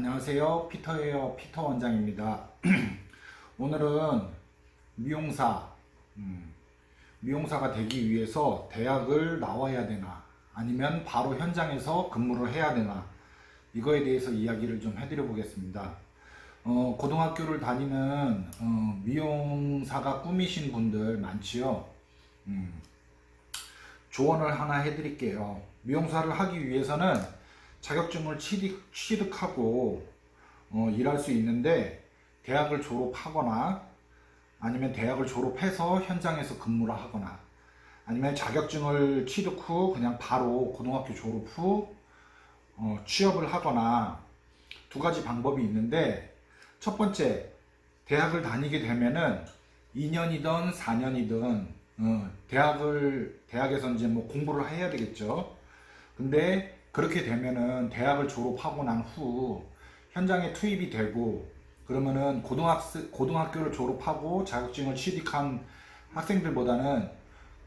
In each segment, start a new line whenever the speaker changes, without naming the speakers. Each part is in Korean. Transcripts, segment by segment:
안녕하세요. 피터예요. 피터 원장입니다. 오늘은 미용사, 음, 미용사가 되기 위해서 대학을 나와야 되나, 아니면 바로 현장에서 근무를 해야 되나, 이거에 대해서 이야기를 좀 해드려 보겠습니다. 어, 고등학교를 다니는 어, 미용사가 꾸미신 분들 많지요. 음, 조언을 하나 해드릴게요. 미용사를 하기 위해서는 자격증을 취득, 취득하고 어, 일할 수 있는데 대학을 졸업하거나 아니면 대학을 졸업해서 현장에서 근무를 하거나 아니면 자격증을 취득 후 그냥 바로 고등학교 졸업 후 어, 취업을 하거나 두 가지 방법이 있는데 첫 번째 대학을 다니게 되면은 2년이든 4년이든 어, 대학을 대학에서 이제 뭐 공부를 해야 되겠죠. 근데 그렇게 되면은 대학을 졸업하고 난 후 현장에 투입이 되고 그러면은 고등학생 고등학교를 졸업하고 자격증을 취득한 학생들보다는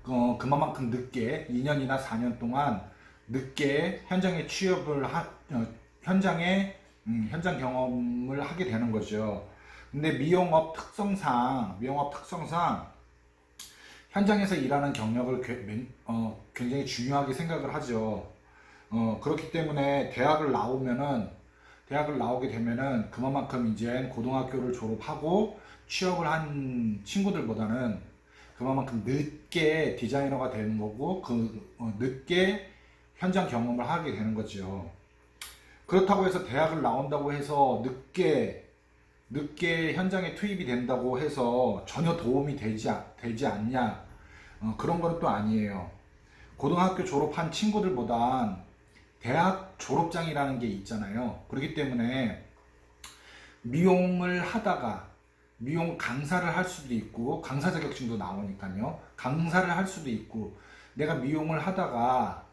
어, 그만큼 늦게 2년이나 4년 동안 늦게 현장에 취업을 하, 어, 현장에 음, 현장 경험을 하게 되는 거죠. 근데 미용업 특성상 미용업 특성상 현장에서 일하는 경력을 어, 굉장히 중요하게 생각을 하죠. 어, 그렇기 때문에 대학을 나오면은 대학을 나오게 되면은 그만큼 이제 고등학교를 졸업하고 취업을 한 친구들보다는 그만큼 늦게 디자이너가 되는 거고 그 어, 늦게 현장 경험을 하게 되는 거죠. 그렇다고 해서 대학을 나온다고 해서 늦게 늦게 현장에 투입이 된다고 해서 전혀 도움이 되지, 아- 되지 않냐 어, 그런 건또 아니에요. 고등학교 졸업한 친구들보단 대학 졸업장이라는 게 있잖아요. 그렇기 때문에 미용을 하다가 미용 강사를 할 수도 있고 강사 자격증도 나오니까요. 강사를 할 수도 있고 내가 미용을 하다가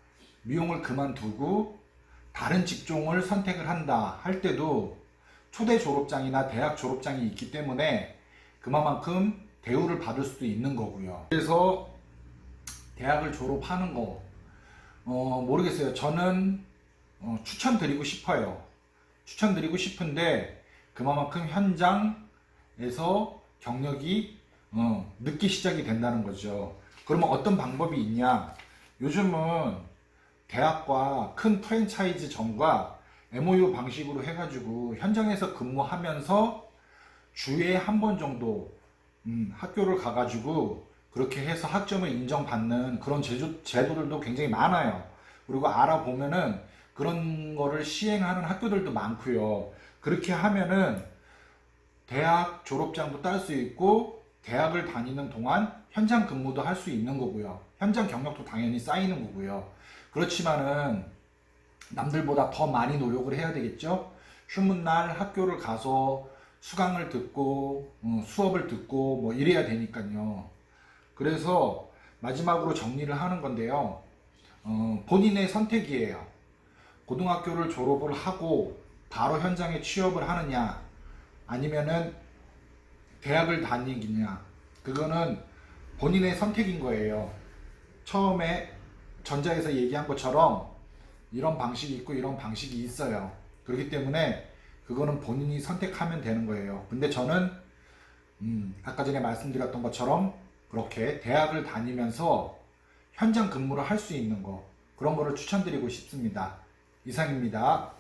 미용을 그만두고 다른 직종을 선택을 한다 할 때도 초대 졸업장이나 대학 졸업장이 있기 때문에 그만큼 대우를 받을 수도 있는 거고요. 그래서 대학을 졸업하는 거 어, 모르겠어요. 저는 어, 추천드리고 싶어요. 추천드리고 싶은데 그만큼 현장에서 경력이 어, 늦게 시작이 된다는 거죠. 그러면 어떤 방법이 있냐? 요즘은 대학과 큰 프랜차이즈 점과 MOU 방식으로 해가지고 현장에서 근무하면서 주에 한 번 정도 음, 학교를 가가지고 그렇게 해서 학점을 인정받는 그런 제조, 제도들도 굉장히 많아요. 그리고 알아보면은 그런 거를 시행하는 학교들도 많고요. 그렇게 하면은 대학 졸업장도 딸 수 있고 대학을 다니는 동안 현장 근무도 할 수 있는 거고요. 현장 경력도 당연히 쌓이는 거고요. 그렇지만은 남들보다 더 많이 노력을 해야 되겠죠. 휴문 날 학교를 가서 수강을 듣고 어, 수업을 듣고 뭐 이래야 되니까요. 그래서 마지막으로 정리를 하는 건데요. 어, 본인의 선택이에요. 고등학교를 졸업을 하고 바로 현장에 취업을 하느냐, 아니면은 대학을 다니느냐, 그거는 본인의 선택인 거예요. 처음에 전자에서 얘기한 것처럼 이런 방식이 있고 이런 방식이 있어요. 그렇기 때문에 그거는 본인이 선택하면 되는 거예요. 근데 저는 음, 아까 전에 말씀드렸던 것처럼 그렇게 대학을 다니면서 현장 근무를 할 수 있는 거 그런 거를 추천드리고 싶습니다. 이상입니다.